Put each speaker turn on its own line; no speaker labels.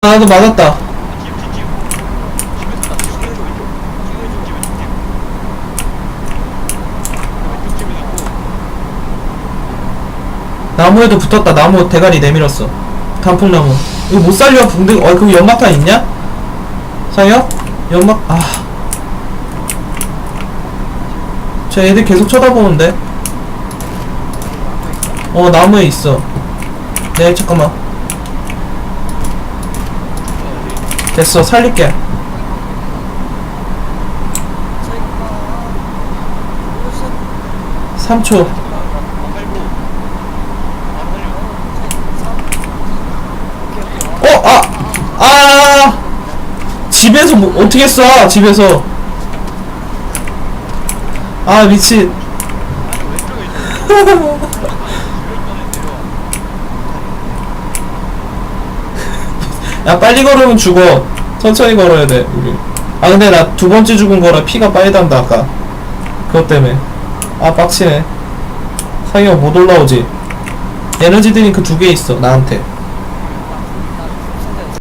나도 맞았다.
집에 있고
나무에도 붙었다. 나무 대가리 내밀었어. 단풍나무. 이거 못 살려 붕대. 어, 그 연막탄 있냐? 상혁? 연막 아. 저 애들 계속 쳐다보는데. 어 나무에 있어. 네 잠깐만. 됐어 살릴게. 3초. 어, 아, 아, 집에서 뭐 어떻게 써? 집에서. 아 미친. 야 빨리 걸으면 죽어. 천천히 걸어야 돼 우리. 아 근데 나 두 번째 죽은 거라 피가 빨리 단다 아까. 그것 때문에. 아 빡치네. 상이가 못 올라오지. 에너지 드링크 두 개 있어 나한테.